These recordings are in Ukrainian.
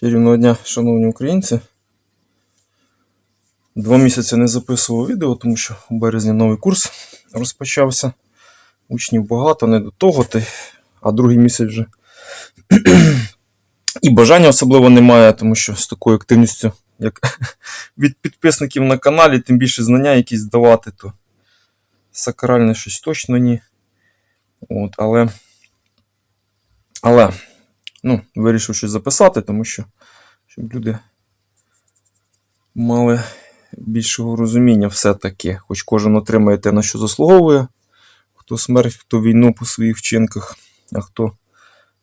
Чарівного дня, шановні українці. Два місяці не записував відео, тому що у березні новий курс розпочався. Учнів багато, не до того, й- а другий місяць вже. І бажання особливо немає, тому що з такою активністю, як від підписників на каналі, тим більше знання якісь давати, то сакральне щось точно ні. От, але, але ну, вирішив щось записати, тому що щоб люди мали більшого розуміння все-таки, хоч кожен отримає те, на що заслуговує, хто смерть, хто війну по своїх вчинках, а хто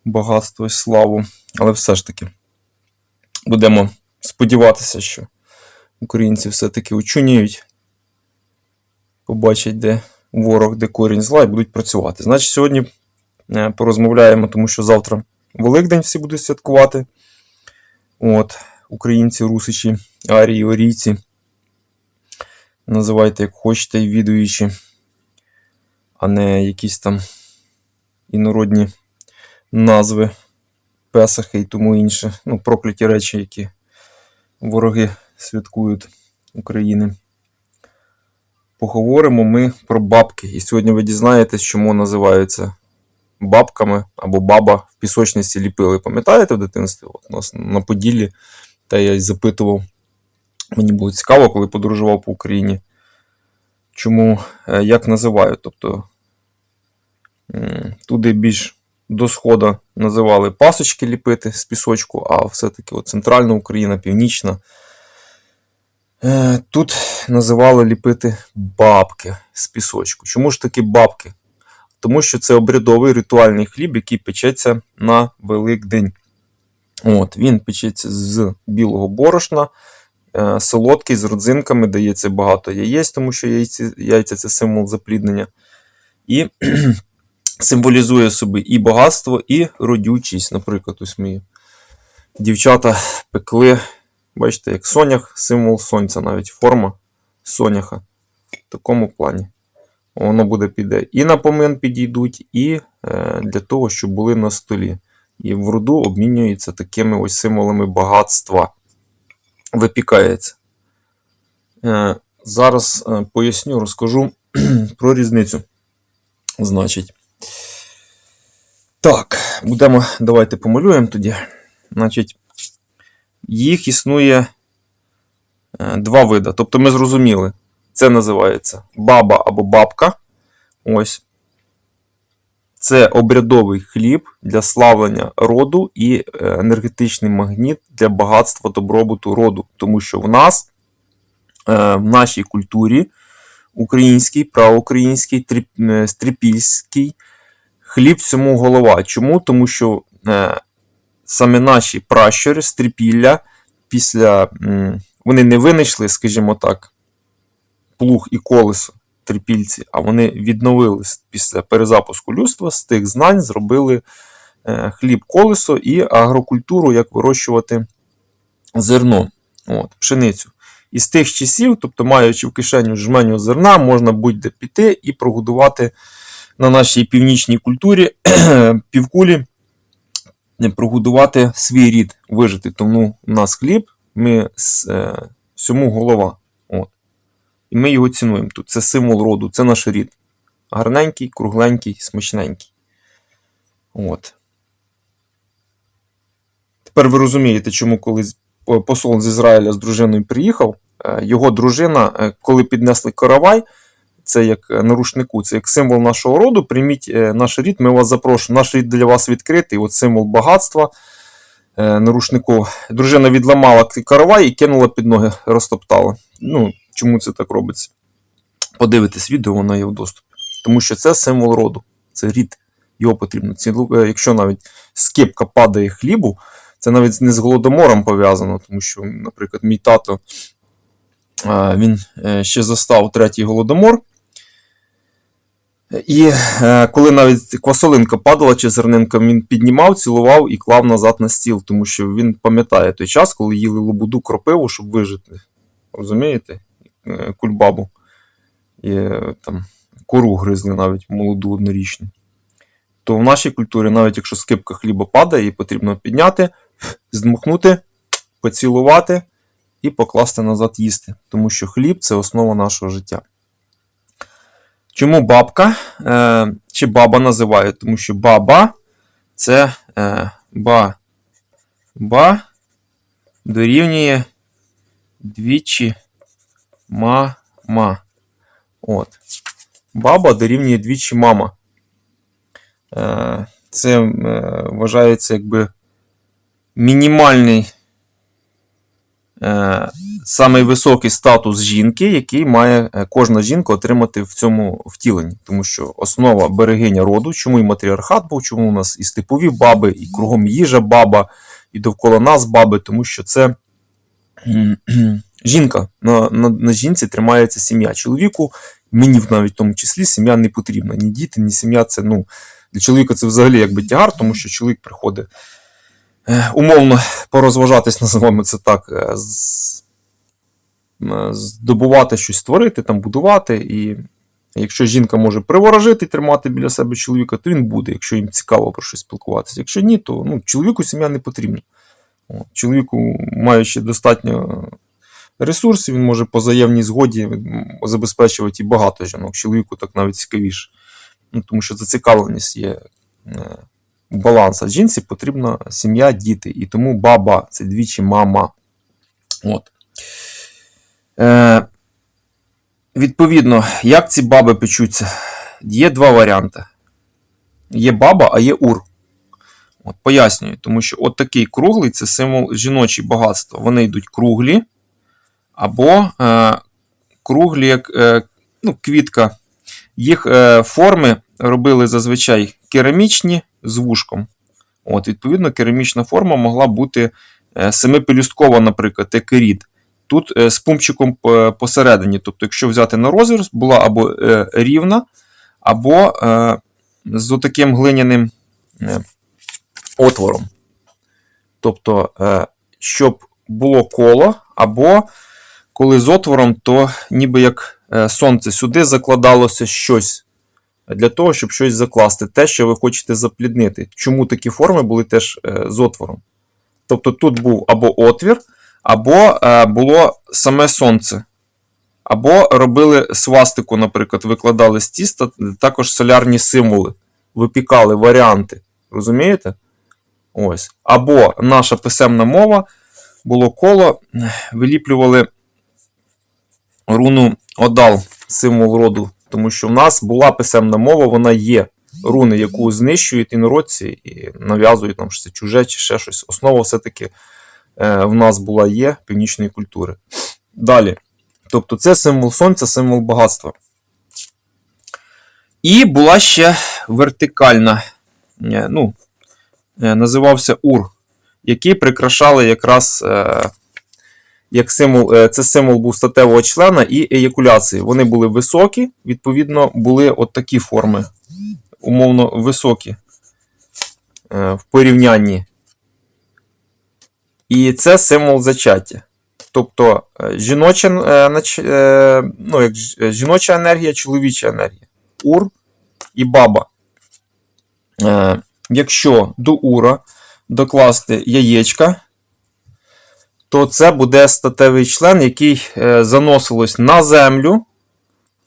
багатство і славу. Але все ж таки будемо сподіватися, що українці все-таки очуніють, побачать, де ворог, де корінь зла, і будуть працювати. Значить, сьогодні е, порозмовляємо, тому що завтра Великдень всі будуть святкувати. От, українці, русичі, арії, орійці. Називайте як хочете, і відуючі, а не якісь там інородні назви, песахи і тому інше. Ну, прокляті речі, які вороги святкують України. Поговоримо ми про бабки. І сьогодні ви дізнаєтесь, чому називаються бабками або баба в пісочниці ліпили. Пам'ятаєте в дитинстві? От у нас на Поділлі, та я й запитував. Мені було цікаво, коли подорожував по Україні. Чому, е, як називають? Тобто туди більш до сходу називали пасочки ліпити з пісочку, а все-таки центральна Україна, північна. е, Тут називали ліпити бабки з пісочку. Чому ж таки бабки? Тому що це обрядовий ритуальний хліб, який печеться на Великдень. От, він печеться з білого борошна, е, солодкий, з родзинками, дається багато яєць, тому що яйці, яйця це символ запліднення. І символізує собі і багатство, і родючість. Наприклад, ось мої дівчата пекли, бачите, як сонях, символ сонця, навіть форма соняха. В такому плані. Воно буде піде і на помин підійдуть, і е, для того, щоб були на столі. І в роду обмінюється такими ось символами багатства. Випікається. Е, зараз е, поясню, розкажу про різницю. Значить. Так, будемо. Давайте помалюємо тоді. Значить, їх існує два види. Тобто ми зрозуміли. Це називається баба або бабка. Ось. Це обрядовий хліб для славлення роду і е, енергетичний магніт для багатства добробуту роду. Тому що в нас, е, в нашій культурі, український, праоукраїнський, тріп- е, стріпільський, хліб всьому голова. Чому? Тому що саме наші пращури, стріпілля, після, вони не винайшли, скажімо так, плуг і колесо трипільці, а вони відновились після перезапуску людства з тих знань, зробили е, хліб колесо і агрокультуру, як вирощувати зерно, от, пшеницю. І з тих часів, тобто маючи в кишеню жменю зерна, можна будь-де піти і прогодувати на нашій північній культурі півкулі, е, прогодувати свій рід, вижити. Тому у нас хліб, ми е, всьому голова. І ми його цінуємо. Тут це символ роду, це наш рід. Гарненький, кругленький, смачненький. От. Тепер ви розумієте, чому коли посол з Ізраїля з дружиною приїхав, е, його дружина, е, коли піднесли каравай, це як е, на рушнику, це як символ нашого роду. Прийміть наш рід, ми вас запрошуємо. Наш рід для вас відкритий, от символ багатства е, на рушнику. Дружина відламала каравай і кинула під ноги, розтоптала. Ну, чому це так робиться? Подивитись відео, воно є в доступі. Тому що це символ роду, це рід. Його потрібно цілу. е, Якщо навіть скипка падає хлібу, це навіть не з голодомором пов'язано, тому що, наприклад, мій тато е, він е, ще застав третій голодомор. І коли навіть квасолинка падала чи зернинка, він піднімав, цілував і клав назад на стіл, тому що він пам'ятає той час, коли їли лобуду кропиву, щоб вижити. Розумієте? Е, Кульбабу. І е, там кору гризли навіть молоду однорічну. То в нашій культурі, навіть якщо скипка хліба падає, її потрібно підняти, здмухнути, поцілувати і покласти назад їсти. Тому що хліб це основа нашого життя. Чому бабка е, чи баба називають? Тому що баба це е, ба, ба дорівнює двічі мама. От. Баба дорівнює двічі мама. Е, Це е, вважається якби мінімальний е, самий високий статус жінки, який має кожна жінка отримати в цьому втіленні. Тому що основа берегиня роду, чому і матріархат був, чому у нас і степові баби, і кругом їжа баба, і довкола нас баби, тому що це жінка. На, на, на жінці тримається сім'я. Чоловіку, мені навіть в тому числі, сім'я не потрібна. Ні діти, ні сім'я це ну. Для чоловіка це взагалі якби тягар, тому що чоловік приходить е, умовно порозважатись, називаємо це так, е, е, здобувати щось створити, там, будувати. І якщо жінка може приворожити тримати біля себе чоловіка, то він буде, якщо їм цікаво про щось спілкуватися. Якщо ні, то ну, чоловіку сім'я не потрібна. От, Чоловіку, маючи достатньо ресурсів, він може по заявній згоді забезпечувати і багато жінок. Чоловіку так навіть цікавіше. Ну, тому що зацікавленість є е, баланс. А жінці потрібна сім'я, діти. І тому баба це двічі мама. От. Е, відповідно, як ці баби печуться? Є два варіанти. Є баба, а є ур. От, пояснюю, тому що от такий круглий це символ жіночі багатства. Вони йдуть круглі, або е, круглі, як е, ну, квітка. Їх е, форми робили зазвичай керамічні з вушком. От, відповідно, керамічна форма могла бути семипелюсткова, наприклад, як рід. Тут з пумпчиком посередині. Тобто, якщо взяти на розріз, була або рівна, або з отаким глиняним отвором. Тобто, щоб було коло, або коли з отвором, то ніби як е, сонце сюди закладалося щось для того, щоб щось закласти, те, що ви хочете запліднити. Чому такі форми були теж е, з отвором? Тобто тут був або отвір, або е, було саме сонце. Або робили свастику, наприклад, викладали з тіста, також солярні символи, випікали варіанти. Розумієте? Ось. Або наша писемна мова було коло, виліплювали руну Одал, символ роду. Тому що в нас була писемна мова, вона є. Руни, яку знищують інородці і нав'язують нам, що це чуже чи ще щось. Основа все-таки е, в нас була є північної культури. Далі. Тобто це символ сонця, символ багатства. І була ще вертикальна, е, ну, е, називався Ур, який прикрашали якраз як символ, е, це символ був статевого члена і еякуляції. Вони були високі, відповідно, були от такі форми, умовно високі е, в порівнянні. І це символ зачаття. Тобто е, жіноча, ну, як жіноча енергія, чоловіча енергія. Ур і баба. Якщо до ура докласти яєчка, то це буде статевий член, який е, заносилось на землю,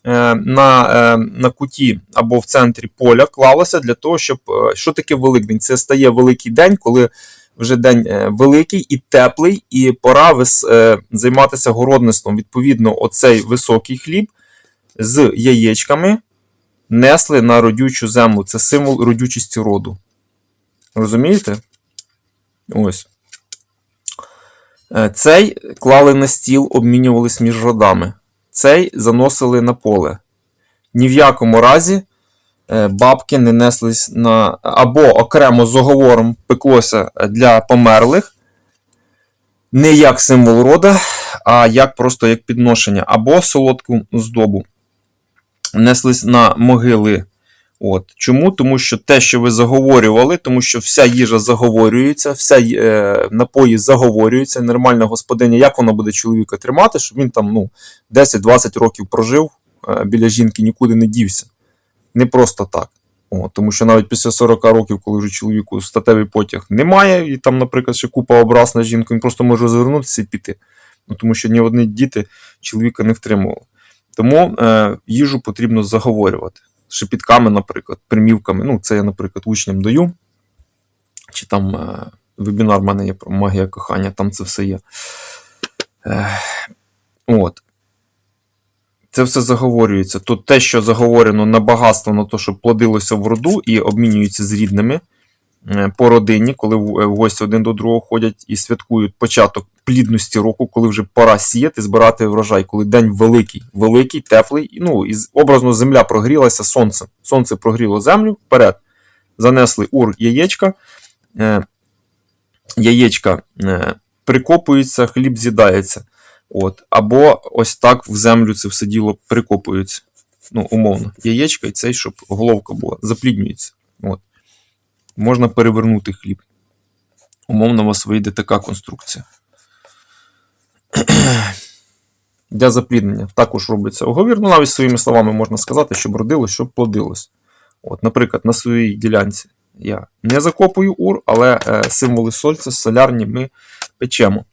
е, на, е, на куті або в центрі поля клалося для того, щоб. що таке Великдень? Це стає великий день, коли вже день великий і теплий, і пора вис, займатися городництвом. Відповідно, оцей високий хліб з яєчками несли на родючу землю. Це символ родючості роду. Розумієте? Ось. Е, Цей клали на стіл, обмінювались між родами. Цей заносили на поле. Ні в якому разі е, бабки не неслись на. або окремо з оговором пеклося для померлих, не як символ рода, а як просто як підношення, або солодку здобу. Неслись на могили. От. Чому? Тому що те, що ви заговорювали, тому що вся їжа заговорюється, вся е, напої заговорюються. Нормальна господиня, як вона буде чоловіка тримати, щоб він там ну, 10-20 років прожив е, біля жінки, нікуди не дівся. Не просто так. О, тому що навіть після 40 років, коли вже чоловіку статевий потяг немає, і там, наприклад, ще купа образ на жінку, він просто може розвернутися і піти. Ну, тому що ні одні діти чоловіка не втримували. Тому е, їжу потрібно заговорювати. Шепітками, наприклад, примівками. Ну, це я, наприклад, учням даю. Чи там е, вебінар в мене є про магія кохання, там це все є. Е, от. Це все заговорюється. Тут те, що заговорено на багатство, на те, щоб плодилося в роду і обмінюються з рідними е, по родині, коли в в гості один до другого ходять і святкують початок плідності року, коли вже пора сіяти, збирати врожай, коли день великий, великий, теплий. Ну, і образно земля прогрілася сонцем. Сонце прогріло землю вперед. Занесли ур яєчка. Е, яєчка е, прикопуються, хліб з'їдається. От. Або ось так в землю це все діло прикопується. Ну, умовно, яєчка і цей, щоб головка була, запліднюється. От. Можна перевернути хліб. Умовно, у вас вийде така конструкція. Для запліднення також робиться оговір. Ну, навіть своїми словами можна сказати, щоб родилось, щоб плодилось. От, наприклад, на своїй ділянці я не закопую ур, але е, символи сольця солярні ми печемо.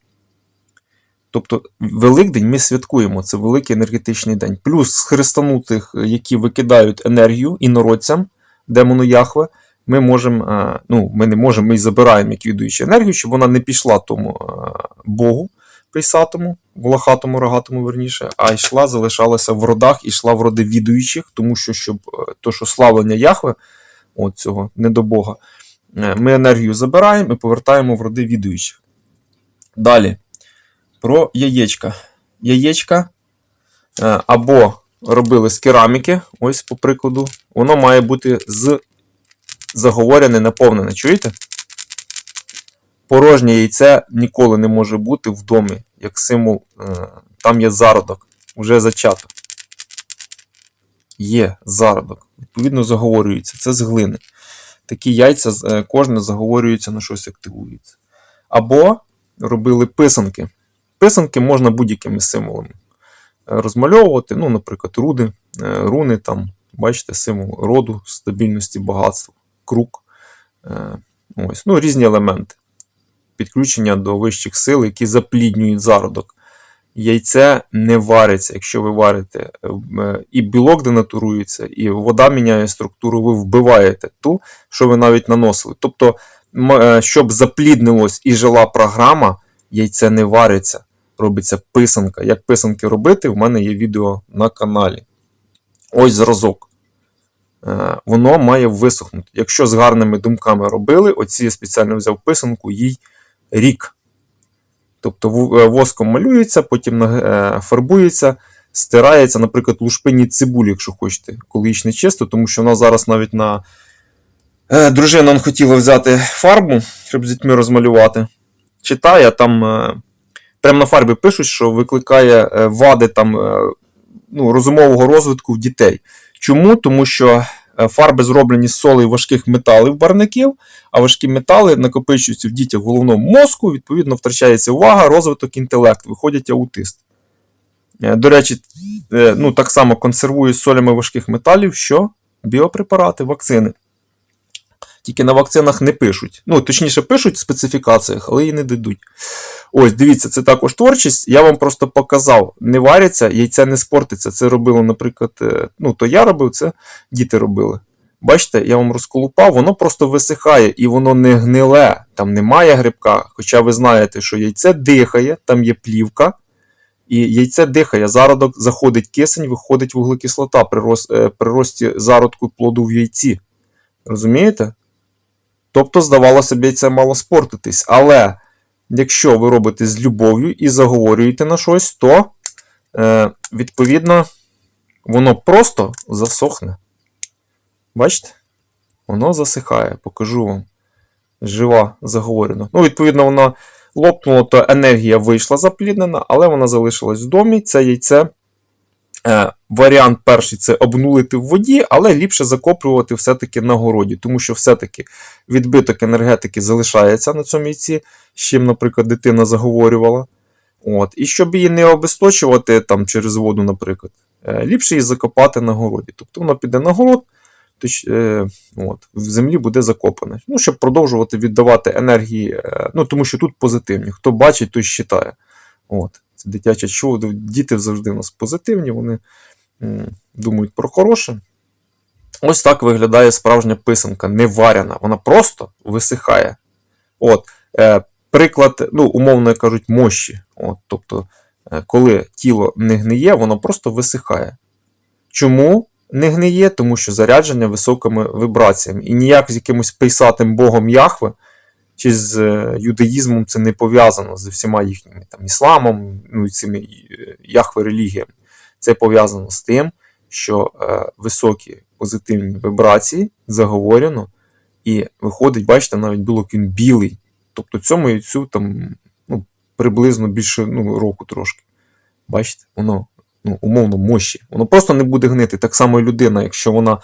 Тобто Великдень ми святкуємо, це великий енергетичний день. Плюс хрестанутих, які викидають енергію інородцям, демону Яхве, ми можемо, е, ну, ми не можемо, ми забираємо як відуючи енергію, щоб вона не пішла тому е, Богу пейсатому, волохатому, рогатому, верніше, а йшла, залишалася в родах, і йшла в роди відуючих, тому що щоб е, то, що славлення Яхве, от цього, Бога, е, ми енергію забираємо і повертаємо в роди відуючих. Далі. Про яєчка. Яєчка е, або робили з кераміки, ось по прикладу, воно має бути з заговорене, наповнене. Чуєте? Порожнє яйце ніколи не може бути в домі, як символ, е, там є зародок, вже зачато. Є зародок. Відповідно, заговорюється. Це з глини. Такі яйця е, кожне заговорюється на щось активується. Або робили писанки. Писанки можна будь-якими символами е, розмальовувати. Ну, наприклад, руди, руни, там, бачите, символ роду, стабільності, багатства, круг. Е, Ось, ну, різні елементи. Підключення до вищих сил, які запліднюють зародок. Яйце не вариться. Якщо ви варите, е, і білок денатурується, і вода міняє структуру, ви вбиваєте ту, що ви навіть наносили. Тобто, е, щоб запліднилось і жила програма, яйце не вариться, робиться писанка. Як писанки робити, в мене є відео на каналі. Ось зразок. Е, Воно має висохнути. Якщо з гарними думками робили, оці я спеціально взяв писанку, їй рік. Тобто е, воском малюється, потім е, фарбується, стирається, наприклад, лушпині цибулі, якщо хочете, коли їх не чисто, тому що вона зараз навіть на е, дружина хотіла взяти фарбу, щоб з дітьми розмалювати. Читає, там прямо на фарбі пишуть, що викликає вади там, ну, розумового розвитку в дітей. Чому? Тому що фарби зроблені з солей важких металів барників, а важкі метали накопичуються в дітях головному мозку, відповідно, втрачається увага, розвиток, інтелект, виходять аутисти. Е, До речі, е, ну, так само консервують солями важких металів, що біопрепарати, вакцини. Тільки на вакцинах не пишуть. Ну, точніше, пишуть в специфікаціях, але її не дадуть. Ось, дивіться, це також творчість. Я вам просто показав, не варяться, яйце не спортиться. Це робило, наприклад, е, ну, то я робив, це діти робили. Бачите, я вам розколупав, воно просто висихає і воно не гниле, там немає грибка. Хоча ви знаєте, що яйце дихає, там є плівка, і яйце дихає, зародок заходить кисень, виходить вуглекислота при, е, при рості зародку плоду в яйці. Розумієте? Тобто, здавалося б, яйце мало спортитись. Але якщо ви робите з любов'ю і заговорюєте на щось, то е, відповідно воно просто засохне. Бачите? Воно засихає, покажу вам. Жива заговорена. Ну, відповідно, вона лопнула, то енергія вийшла запліднена, але вона залишилась в домі. Це яйце. Е, варіант перший це обнулити в воді, але ліпше закоплювати все-таки на городі, тому що все-таки відбиток енергетики залишається на цьому яйці, з чим, наприклад, дитина заговорювала. От. І щоб її не обесточувати там, через воду, наприклад, е, ліпше її закопати на городі. Тобто вона піде на город, точ, е, от, в землі буде закопане. Ну, щоб продовжувати віддавати енергії, е, ну, тому що тут позитивні. Хто бачить, той считає. От. Це дитяче чудо. Діти завжди у нас позитивні, вони думають про хороше. Ось так виглядає справжня писанка, не варяна. Вона просто висихає. От, е, приклад, ну, умовно кажуть, мощі. От, тобто, е, коли тіло не гниє, воно просто висихає. Чому не гниє? Тому що зарядження високими вибраціями. І ніяк з якимось пейсатим богом Яхве чи з е, юдаїзмом це не пов'язано з всіма їхніми там, ісламом, ну і цими е, Яхве релігіями. Це пов'язано з тим, що е, високі позитивні вібрації заговорено, і виходить, бачите, навіть білок він білий. Тобто цьому яйцю там ну, приблизно більше ну, року трошки. Бачите, воно ну, умовно мощі. Воно просто не буде гнити. Так само і людина, якщо вона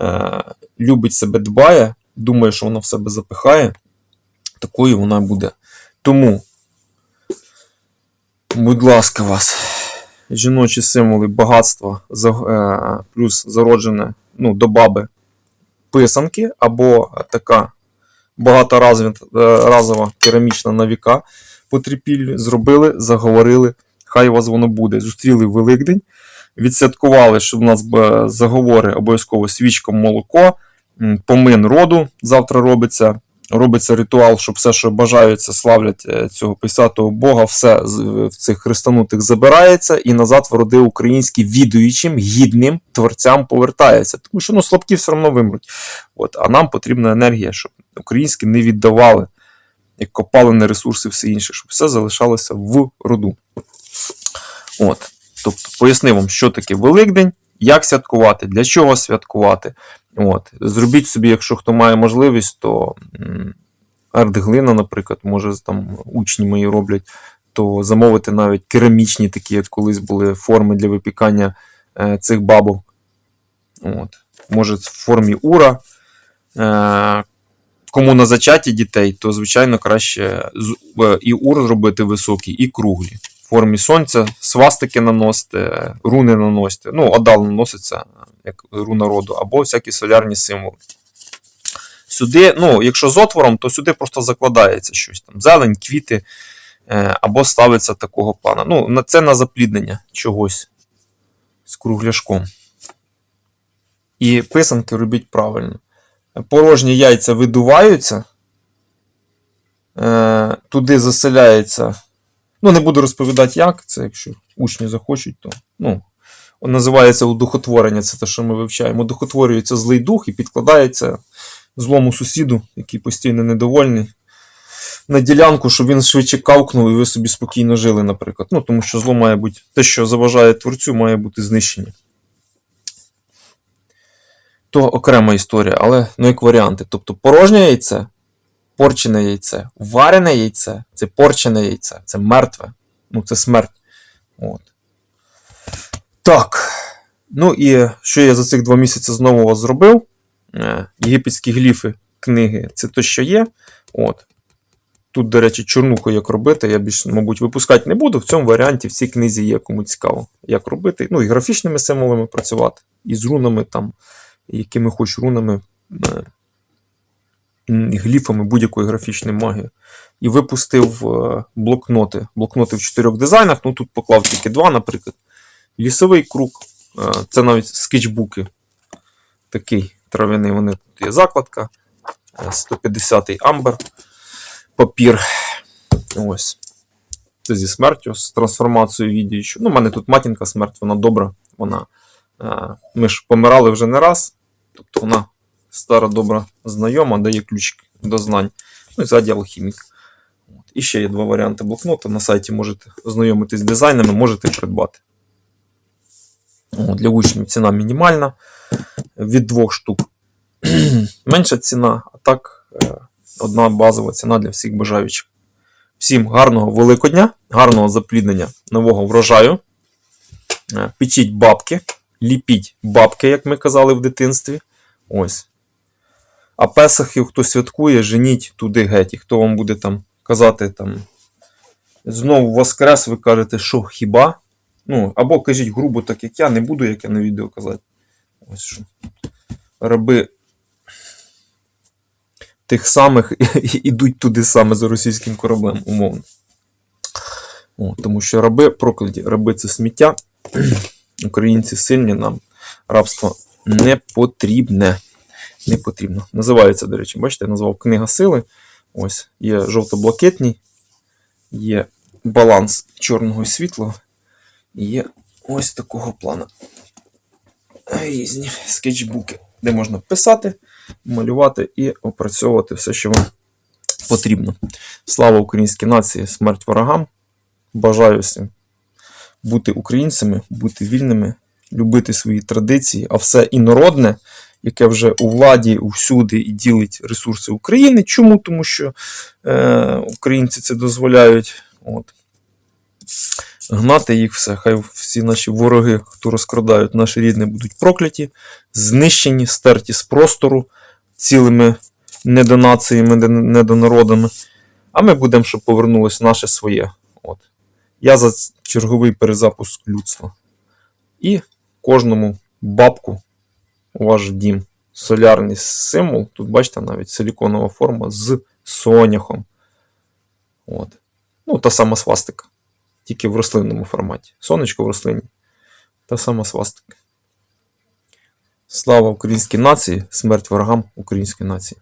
е, любить себе дбає, думає, що вона в себе запихає, такою вона буде. Тому, будь ласка, вас, жіночі символи багатства, е, плюс зароджене ну, до баби писанки, або така багаторазова керамічна на віка потріпіллю, зробили, заговорили, хай у вас воно буде. Зустріли Великдень, відсвяткували, щоб у нас е, заговори обов'язково свічком молоко, помин роду завтра робиться. Робиться ритуал, щоб все, що бажаються, славлять е, цього писатого Бога, все в цих хрестанутих забирається і назад в роди українські відуючим, гідним творцям повертається. Тому що ну, слабкі все одно вимруть. От, а нам потрібна енергія, щоб українські не віддавали, як копалини ресурси, все інше, щоб все залишалося в роду. От. Тобто пояснив вам, що таке Великдень, як святкувати, для чого святкувати. От. Зробіть собі, якщо хто має можливість, то артглина, наприклад, може там учні мої роблять, то замовити навіть керамічні такі, як колись були форми для випікання е, цих бабок. От. Може, в формі ура. Е, кому на зачаті дітей, то звичайно краще е, і ур зробити високий, і круглі. В формі сонця, свастики наносити, руни наносити. Ну, адал наноситься як руна роду, або всякі солярні символи. Сюди, ну, якщо з отвором, то сюди просто закладається щось там. Зелень, квіти, е, або ставиться такого плана. Ну, це на запліднення чогось з кругляшком. І писанки робіть правильно порожні яйця видуваються, е, туди заселяється. Ну, не буду розповідати, як це, якщо учні захочуть, то ну, називається удухотворення, це те, що ми вивчаємо. Удухотворюється злий дух і підкладається злому сусіду, який постійно недовольний, на ділянку, щоб він швидше кавкнув і ви собі спокійно жили, наприклад. Ну, тому що зло має бути, те, що заважає творцю, має бути знищення то окрема історія, але ну як варіанти. Тобто порожнє яйце, порчене яйце, варене яйце це порчене яйце, це мертве. Ну, це смерть. От. Так. Ну і що я за цих два місяці знову вас зробив? Е, Єгипетські гліфи книги це те, що є. От. Тут, до речі, чорнуху як робити, я більше, мабуть, випускати не буду. В цьому варіанті в цій книзі є кому цікаво, як робити. Ну, і графічними символами працювати, і з рунами там якими хоч рунами, е, гліфами будь-якої графічної магії. І випустив е, блокноти. Блокноти в чотирьох дизайнах. Ну тут поклав тільки два, наприклад. Лісовий круг. е, Це навіть скетчбуки. Такий трав'яний. Вони тут є закладка. е, 150-й амбер. Папір. Ось. Це зі смертю, з трансформацією віддіючу. Ну, у мене тут матінка смерть, вона добра. Вона Е, Ми ж помирали вже не раз, тобто вона стара добра знайома, дає ключ до знань. Ну і ззаді алхімік. І ще є два варіанти блокнота. На сайті можете ознайомитись з дизайнами, можете придбати. Для учнів ціна мінімальна від двох штук. Менша ціна, а так е, одна базова ціна для всіх бажаючих. Всім гарного Великодня, гарного запліднення нового врожаю. Е, Печіть бабки ліпіть бабки, як ми казали в дитинстві. Ось. А Песахів, хто святкує, женіть туди геть. І хто вам буде там казати, там, знову воскрес, ви кажете, що хіба? Ну, або кажіть грубо, так як я, не буду, як я на відео казати. Ось що. раби тих самих ідуть туди саме за російським кораблем, умовно. О, тому що раби прокляті, раби це сміття. Українці сильні нам рабство не потрібне. Не потрібно. Називається, до речі, бачите, я назвав Книга сили. Ось є жовто-блакитний, є баланс чорного і світлого. І є ось такого плану. Різні скетчбуки, де можна писати, малювати і опрацьовувати все, що вам потрібно. Слава українській нації, смерть ворогам. Бажаю всім бути українцями, бути вільними, любити свої традиції, а все інородне, яке вже у владі усюди і ділить ресурси України. Чому? Тому що е, українці це дозволяють. От. Гнати їх все, хай всі наші вороги, хто розкрадають наше рідне, будуть прокляті, знищені, стерті з простору цілими недонаціями, недонародами. А ми будемо, щоб повернулось наше своє. От. Я за черговий перезапуск людства. І кожному бабку ваш дім. Солярний символ. Тут бачите навіть силіконова форма з соняхом. От. Ну, та сама свастика. Тільки в рослинному форматі. Сонечко в рослині. Та сама свастика. Слава українській нації, смерть ворогам української нації.